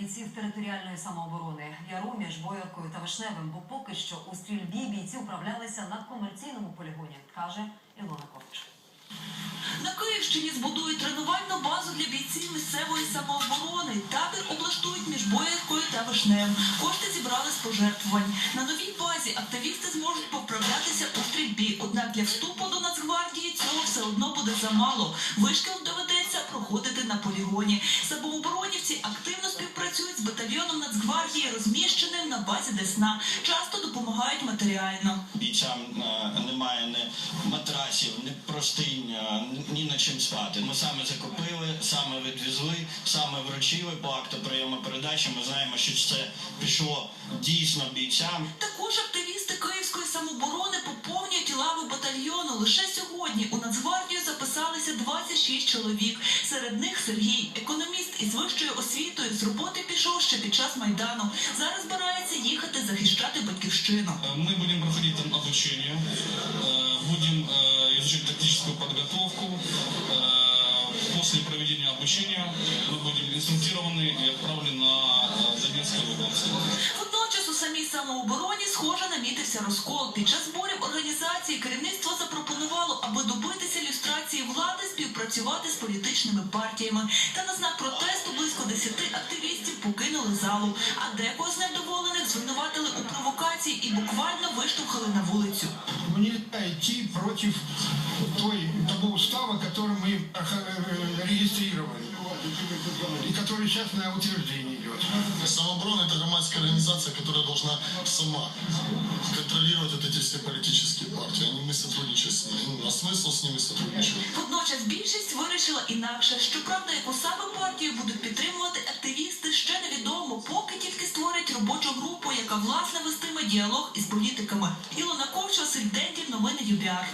бійців територіальної самооборони Яру між Бояркою та Вишневим, бо поки що у стрільбі бійці управлялися на комерційному полігоні, каже Ілона Ковч. На Київщині збудують тренувальну базу для бійців місцевої самооборони. Табір облаштують між Бояркою та Вишневим. Кошти зібрали з пожертвувань. На новій базі активісти зможуть повправлятися у стрільбі. Однак для вступу до Нацгвардії цього все одно буде замало. Вишкіл доведеться проходити на полігоні. Самооборонівці активно співпрацюють з батальйоном Нацгвардії, розміщеним на базі Десна. Часто допомагають матеріально. бійцям е, немає ні матрасів, ні простинь, е, ні на чим спати. Ми саме закупили, саме відвезли, саме вручили по акту прийому передачі. Ми знаємо, що це пішло дійсно бійцям. Також активісти Київської самооборони поповнюють лави батальйону. Лише сьогодні у Нацгвардію записалися 26 чоловік. Серед них Сергій, економіст із вищою освітою, з роботи пішов ще під час майдану. Зараз збирається їхати захищати батьківщину. Э, Мы будем проходить там обучение, э, будем э, изучать тактическую подготовку. Э, После проведения обучения мы будем инструктированы и отправлены на э, Донецкий Луганsk. Водночас у самій самообороні схоже намітився розкол. Під час зборів організації керівництво запропонувало, аби добитися люстрації влади, співпрацювати з політичними партіями. Та на знак протесту близько 10 активістів покинули залу. А декого з невдоволених звинуватили у провокації і буквально виштовхали на вулицю. нельзя идти против той, того устава, который мы э, э, регистрировали и который сейчас на утверждение идет. Самооборона – это громадская организация, которая должна сама контролировать вот эти все политические партии. Сотрудничаем с ними. Ну, а смысл с ними сотрудничать? Водночас більшість вирішила інакше. Щоправда, яку саме партію будуть підтримувати активісти, ще невідомо, поки тільки створять робочу групу, яка власне вестиме діалог із політиками. Ілона Ковч, Сильдентів, новини ЮБІАР.